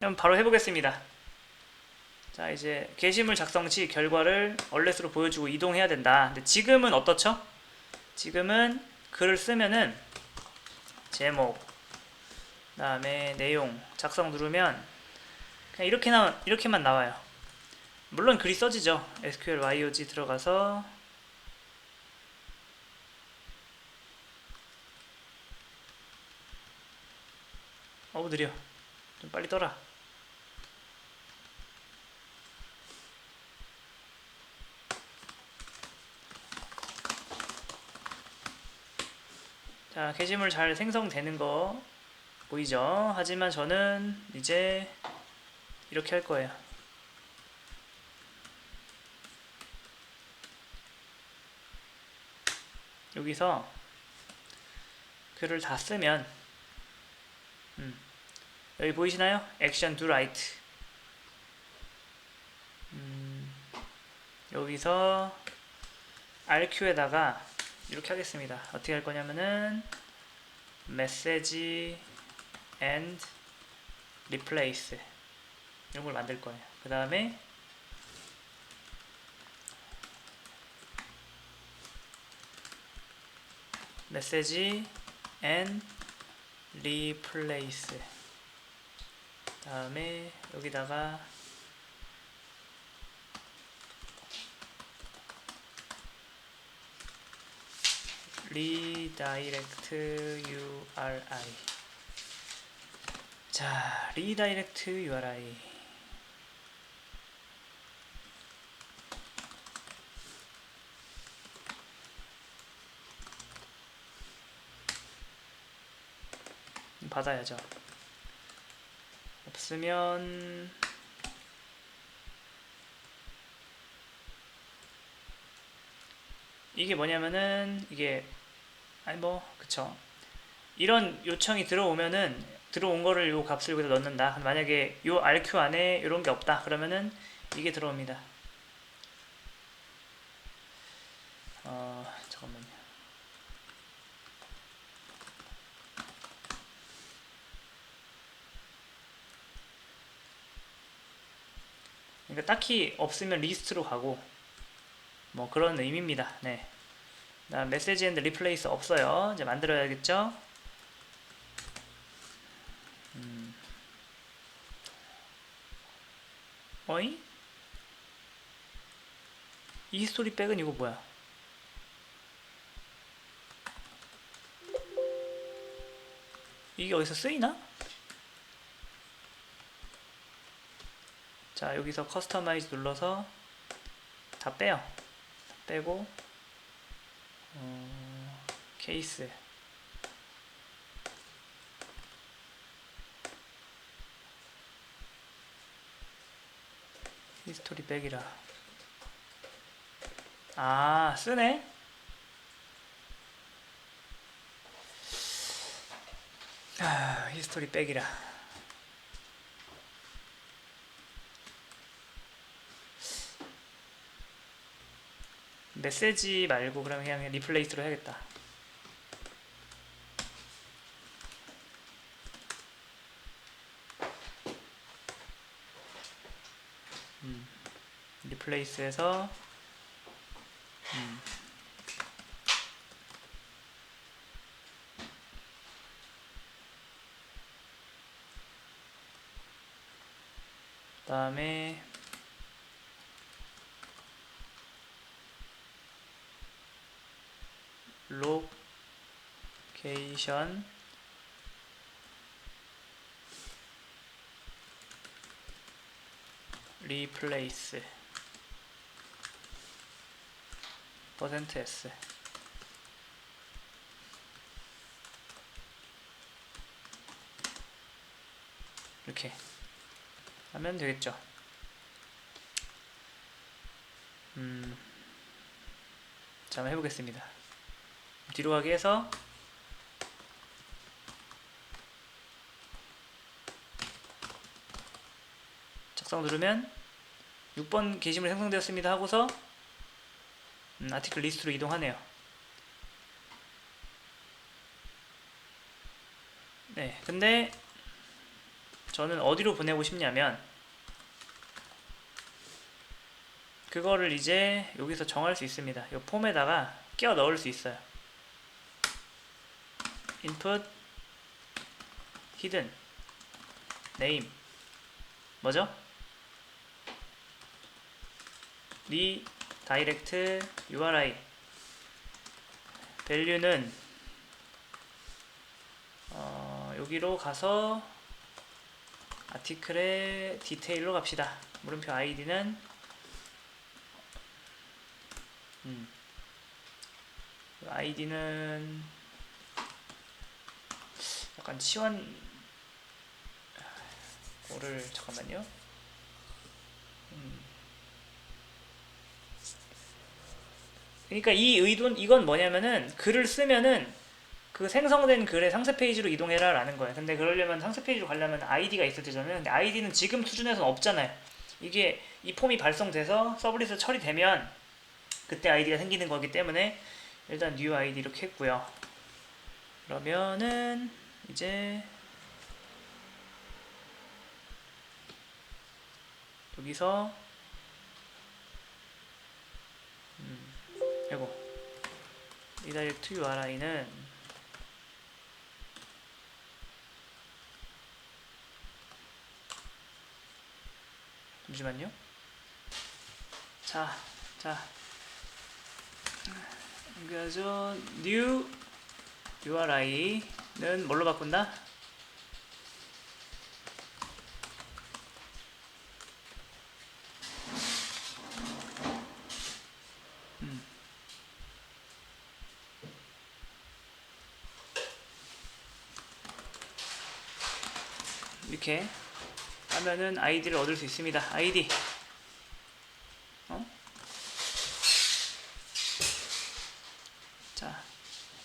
그럼 바로 해보겠습니다. 자 이제 게시물 작성 시 결과를 얼렛으로 보여주고 이동해야 된다. 근데 지금은 어떻죠? 지금은 글을 쓰면은 제목, 그 다음에 내용 작성 누르면 그냥 이렇게 나 이렇게만 나와요. 물론 글이 써지죠. SQL YOG 들어가서 어우 느려. 좀 빨리 떠라. 자, 게시물 잘 생성되는 거 보이죠? 하지만 저는 이제 이렇게 할 거예요. 여기서 글을 다 쓰면 음, 여기 보이시나요? 액션 do right 음, 여기서 RQ에다가 이렇게 하겠습니다. 어떻게 할 거냐면은 message and replace 이런 걸 만들 거예요. 그 다음에 message and replace 다음에 여기다가 redirect URI 자, redirect URI 받아야죠. 없으면 이게 뭐냐면은 이게 아니 뭐 그쵸. 이런 요청이 들어오면은 들어온 거를 요 값을 여기다 넣는다. 만약에 요 RQ 안에 이런 게 없다. 그러면은 이게 들어옵니다. 어 잠깐만요. 그러니까 딱히 없으면 리스트로 가고 뭐 그런 의미입니다. 네 나 메시지 앤드 리플레이스 없어요. 이제 만들어야겠죠? 음. 어이? 이 스토리 백은 이거 뭐야? 이게 어디서 쓰이나? 자 여기서 커스터마이즈 눌러서 다 빼요. 다 빼고 어, 케이스. 히스토리 백이라. 아 쓰네? 아 히스토리 백이라 메시지 말고 그럼 그냥 리플레이스로 해야겠다. 음, 리플레이스에서 음, 그다음에 로케이션 리플레이스 퍼센트 S 이렇게 하면 되겠죠. 음, 자, 한번 해보겠습니다. 뒤로 가게 해서 작성 누르면 6번 게시물 생성되었습니다 하고서 음, 아티클 리스트로 이동하네요. 네, 근데 저는 어디로 보내고 싶냐면 그거를 이제 여기서 정할 수 있습니다. 이 폼에다가 끼워 넣을 수 있어요. Input hidden name 뭐죠? 리 다이렉트 URI value는 어, 여기로 가서 아티클의 디테일로 갑시다. 물음표 아이디는 음. 아이디는 약간 치환 뭐를 잠깐만요. 음. 그러니까 이 의도는 이건 뭐냐면은 글을 쓰면은 그 생성된 글의 상세 페이지로 이동해라 라는 거예요. 근데 그러려면 상세 페이지로 가려면 아이디가 있어야 되잖아요. 근데 아이디는 지금 수준에서는 없잖아요. 이게 이 폼이 발송돼서 서브리스 처리되면 그때 아이디가 생기는 거기 때문에 일단 new 아이디 이렇게 했고요. 그러면은 이제 여기서 음, 아이고 리다이렉트 URI는 잠시만요. 자, 자. 그래서 new URI 는 뭘로 바꾼다? 음. 이렇게 하면은 아이디를 얻을 수 있습니다. 아이디. 어? 자,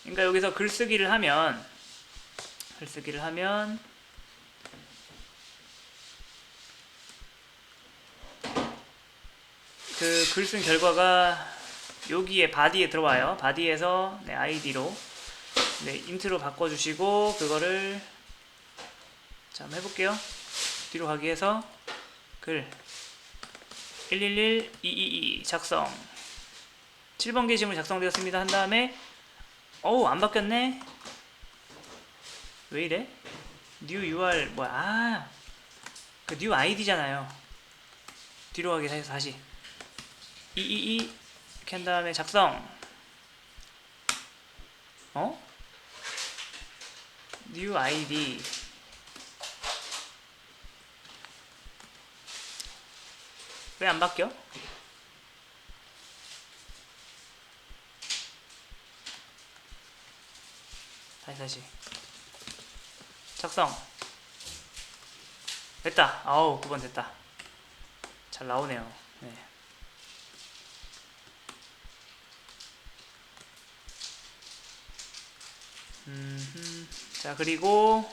그러니까 여기서 글쓰기를 하면 글쓰기를 하면 그 글 쓴 결과가 여기에 바디에 들어와요. 바디에서 네, 아이디로. 네, 인트로 바꿔주시고 그거를 자 한번 해볼게요. 뒤로 가기 위해서 글. 111222 작성. 7번 게시물 작성되었습니다. 한 다음에 어우 안 바뀌었네 왜 이래? new UR 뭐야 아 그 new ID잖아요 뒤로 가기 다시 222 이렇게 한 다음에 작성 어? new ID 왜 안 바뀌어? 다시 다시 작성. 됐다. 아우 9번 됐다. 잘 나오네요. 네. 자 그리고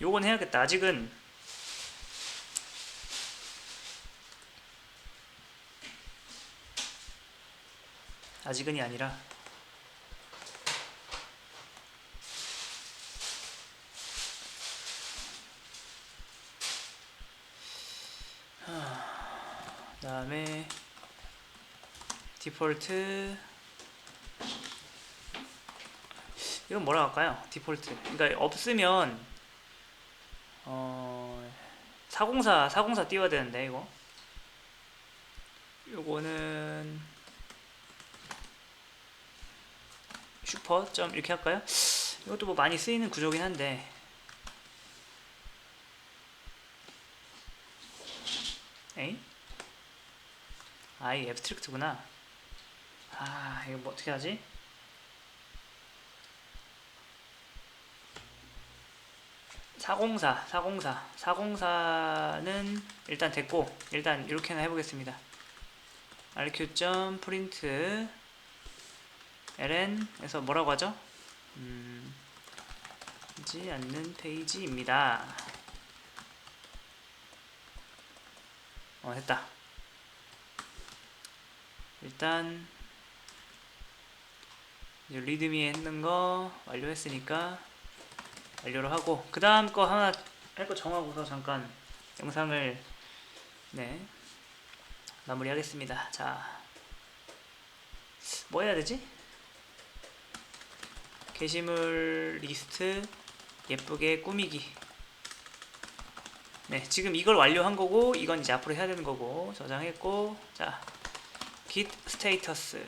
요건 해야겠다. 아직은. 아직은이 아니라 그 다음에 디폴트 이건 뭐라 할까요? 디폴트 그러니까 없으면 어 404, 404 띄워야 되는데 이거 요거는 슈퍼 점 이렇게 할까요? 이것도 뭐 많이 쓰이는 구조긴 한데 에이? 아이 앱스트랙트구나 아 이거 뭐 어떻게 하지? 사공사 사공사 사공사는 일단 됐고 일단 이렇게나 해보겠습니다 rq 점 프린트 ln에서 뭐라고 하죠? 음, 지 않는 페이지입니다. 어, 됐다. 일단 리드미 했는 거 완료했으니까 완료를 하고 그 다음 거 하나 할 거 정하고서 잠깐 영상을 네 마무리하겠습니다. 자, 뭐 해야 되지? 게시물 리스트 예쁘게 꾸미기. 네, 지금 이걸 완료한 거고 이건 이제 앞으로 해야 되는 거고 저장했고 자, git 스테이터스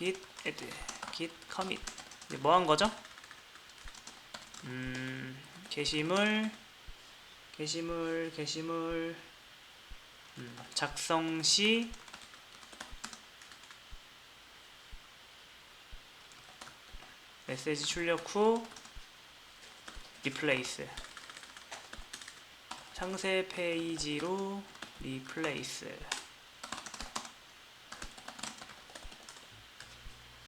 git add git commit. 뭐 한 거죠? 음, 게시물 게시물 게시물 음, 작성 시 메시지 출력 후 리플레이스. 상세 페이지로 리플레이스